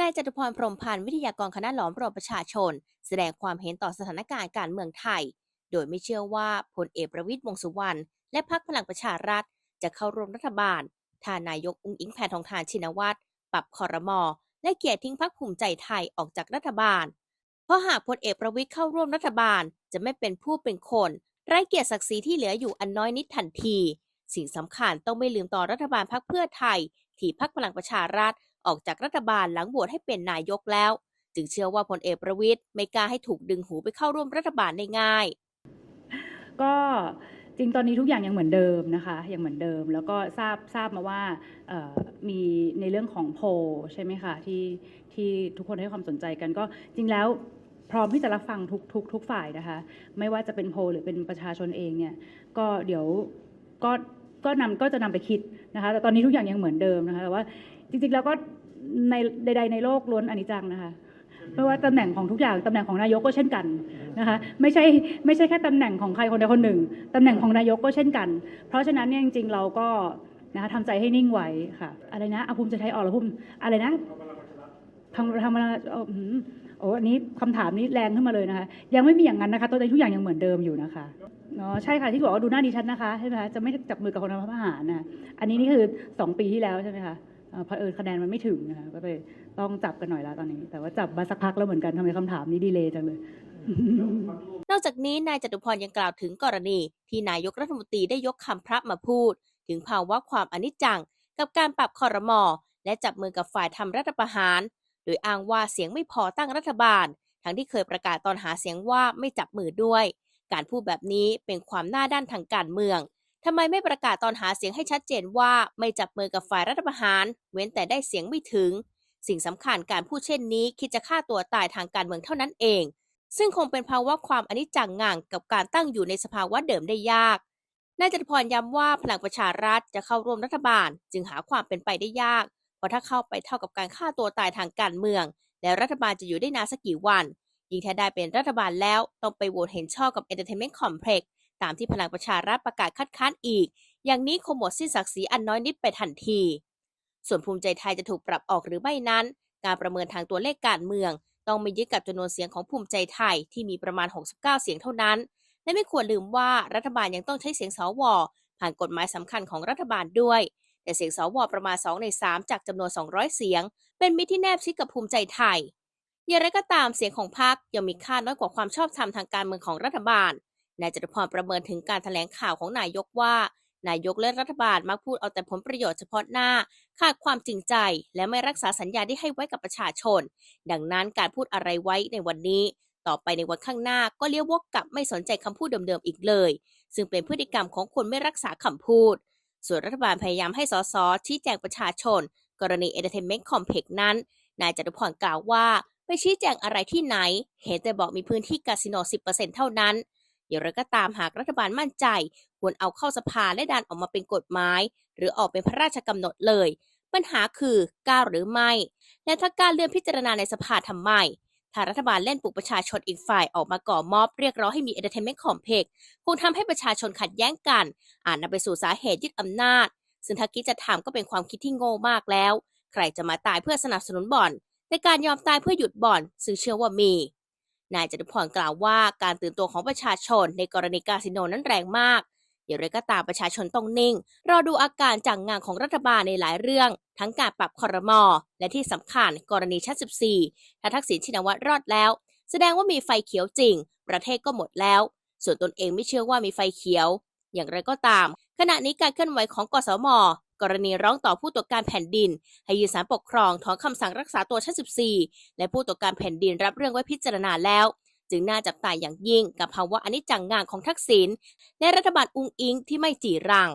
นายจตุพรพรหมพันธ์วิทยากรคณะหลอมรวมประชาชน แสดงความเห็นต่อสถานการณ์การเมืองไทย โดยไม่เชื่อว่าพลเอกประวิตยวงสุวรรณและพรรคพลังประชารัฐ จะเข้าร่วมรัฐบาลถ้านายกอุ้งอิงแพทองทานชินวัตรปรับคอรมอและเกียรติทิ้งพรรคภูมิใจไทยออกจากรัฐบาล เพราะหากพลเอกประวิตยเข้าร่วมรัฐบาลจะไม่เป็นผู้เป็นคนไร้เกียรติศักดิ์ศรีที่เหลืออยู่อันน้อยนิดทันที สิ่งสำคัญต้องไม่ลืมต่อรัฐบาลพรรคเพื่อไทย ที่พรรคพลังประชารัฐ ออกจากรัฐบาลหลังโหวตให้เป็นนายกแล้ว จึงเชื่อว่าพลเอกประวิตยไม่กล้าให้ถูกดึงหูไปเข้าร่วมรัฐบาลได้ง่าย ก็จริงตอนนี้ทุกอย่างยังเหมือนเดิมนะคะยังเหมือนเดิม แล้วก็ทราบทราบมาว่ามีในเรื่องของโพลใช่ไหมคะที่ที่ทุกคนให้ความสนใจกันก็จริงแล้วพร้อมที่จะรับฟังทุกทุกทุกฝ่ายนะคะ ไม่ว่าจะเป็นโพลหรือเป็นประชาชนเองเนี่ยก็เดี๋ยวก็ก็นำก็จะนำไปคิดนะคะแต่ตอนนี้ทุกอย่างยังเหมือนเดิมนะคะแต่ว่าจริงๆแล้วก็ ในใด ๆ ในโลกล้วนอนิจจังนะคะเพราะว่าตำแหน่งของทุกอย่างตำแหน่งของนายกก็เช่นกันนะคะไม่ใช่ไม่ใช่แค่ตำแหน่งของใครคนใดคนหนึ่งตำแหน่งของนายกก็เช่นกัน เพราะฉะนั้นเนี่ยจริง ๆ เราก็นะคะทำใจให้นิ่งไว้ค่ะอะไรนะอาภูมิใจไทยออกแล้วภูมิอะไรนะทำทำมาเอ่ออืมโอ้อันนี้คำถามนี้แรงขึ้นมาเลยนะคะ ยังไม่มีอย่างนั้นนะคะตอนนี้ทุกอย่างยังเหมือนเดิมอยู่นะคะเนาะใช่ค่ะที่บอกว่าดูหน้าดิฉันนะคะใช่ไหมคะจะไม่จับมือกับคนทำทหารนะอันนี้นี่คือสองปีที่แล้วใช่ไหมคะ เผอิญคะแนนมันไม่ถึงนะคะก็เลยต้องจับกันหน่อยแล้วตอนนี้ แต่ว่าจับมาสักพักแล้วเหมือนกันทำไมคำถามนี้ดีเลยจังเลยนอกจากนี้นายจตุพรยังกล่าวถึงกรณี ที่นายกรัฐมนตรีได้ยกคำพระมาพูด ถึงภาวะความอนิจจัง กับการปรับคอรมอและจับมือกับฝ่ายทำรัฐประหาร โดยอ้างว่าเสียงไม่พอตั้งรัฐบาล ทั้งที่เคยประกาศตอนหาเสียงว่าไม่จับมือด้วย การพูดแบบนี้เป็นความหน้าด้านทางการเมือง ทำไมไม่ประกาศตอนหาเสียงให้ชัดเจนว่าไม่จับมือกับฝ่ายรัฐประหาร เว้นแต่ได้เสียงไม่ถึง สิ่งสำคัญการพูดเช่นนี้คิดจะฆ่าตัวตายทางการเมืองเท่านั้นเอง ซึ่งคงเป็นภาวะความอนิจจังง่างกับการตั้งอยู่ในสภาวะเดิมได้ยากนายจตุพรย้ำว่าพลังประชารัฐจะเข้าร่วมรัฐบาล จึงหาความเป็นไปได้ยาก เพราะถ้าเข้าไปเท่ากับการฆ่าตัวตายทางการเมือง และรัฐบาลจะอยู่ได้นานสักกี่วัน ยิ่งถ้าได้เป็นรัฐบาลแล้วต้องไปโหวตเห็นชอบกับ Entertainment Complex ตามที่พลังประชารัฐประกาศคัดค้านอีก อย่างนี้คงหมดสิ้นศักดิ์ศรีอันน้อยนิดไปทันที ส่วนภูมิใจไทยจะถูกปรับออกหรือไม่นั้น การประเมินทางตัวเลขการเมือง ต้องไม่ยึดกับจำนวนเสียงของภูมิใจไทยที่มีประมาณ 69 เสียงเท่านั้น และไม่ควรลืมว่ารัฐบาลยังต้องใช้เสียงสวผ่านกฎหมายสำคัญของรัฐบาลด้วย แต่เสียงสวประมาณ 2 ใน 3 จากจำนวน 200 เสียง เป็นมิตรที่แนบชิดกับภูมิใจไทยอย่างไรก็ตามเสียงของพรรคยังมีค่าน้อยกว่าความชอบธรรมทางการเมืองของรัฐบาล นายจตุพรประเมินถึงการแถลงข่าวของนายกว่า นายกและรัฐบาลมักพูดเอาแต่ผลประโยชน์เฉพาะหน้า ขาดความจริงใจ และไม่รักษาสัญญาที่ให้ไว้กับประชาชน ดังนั้นการพูดอะไรไว้ในวันนี้ ต่อไปในวันข้างหน้าก็เลี้ยววกกลับไม่สนใจคำพูดเดิมๆอีกเลย ซึ่งเป็นพฤติกรรมของคนไม่รักษาคำพูด ส่วนรัฐบาลพยายามให้สสชี้แจงประชาชน กรณี Entertainment Complex นั้น นายจตุพรกล่าวว่าไปชี้แจงอะไรที่ไหน เห็นแต่บอกมีพื้นที่คาสิโน 10%เท่านั้น อย่างไรก็ตามหากรัฐบาลมั่นใจ ควรเอาเข้าสภาและดันออกมาเป็นกฎหมาย หรือออกเป็นพระราชกำหนดเลย ปัญหาคือกล้าหรือไม่ และถ้ากล้ารเลื่อนพิจารณาในสภาทำไมถ้ารัฐบาลเล่นปลุกประชาชนอีกฝ่ายออกมาก่อม็อบเรียกร้องให้มี Entertainment Complex คงทำให้ประชาชนขัดแย้งกัน อาจนำไปสู่สาเหตุยึดอำนาจ ซึ่งถ้าคิดจะทำก็เป็นความคิดที่โง่มากแล้ว ใครจะมาตายเพื่อสนับสนุนบ่อน ในการยอมตายเพื่อหยุดบ่อนซึ่งเชื่อว่ามี นายจตุพรกล่าวว่าการตื่นตัวของประชาชนในกรณีคาสิโนนั้นแรงมากอย่างไรก็ตามประชาชนต้องนิ่ง รอดูอาการจังงานของรัฐบาลในหลายเรื่อง ทั้งการปรับคอรมอและที่สำคัญกรณีชั้น14ถ้าทักษิณชินวัตรรอดแล้ว แสดงว่ามีไฟเขียวจริง ประเทศก็หมดแล้ว ส่วนตนเองไม่เชื่อว่ามีไฟเขียว อย่างไรก็ตาม ขณะนี้การเคลื่อนไหวของกสมกรณีร้องต่อผู้ตรวจการแผ่นดิน ให้ยื่นสารปกครองถอนคำสั่งรักษาตัวชั้น 14 และผู้ตรวจการแผ่นดินรับเรื่องไว้พิจารณาแล้ว จึงน่าจับตาอย่างยิ่งกับภาวะอนิจจังงานของทักษิณและรัฐบาลอุงอิงที่ไม่จีรัง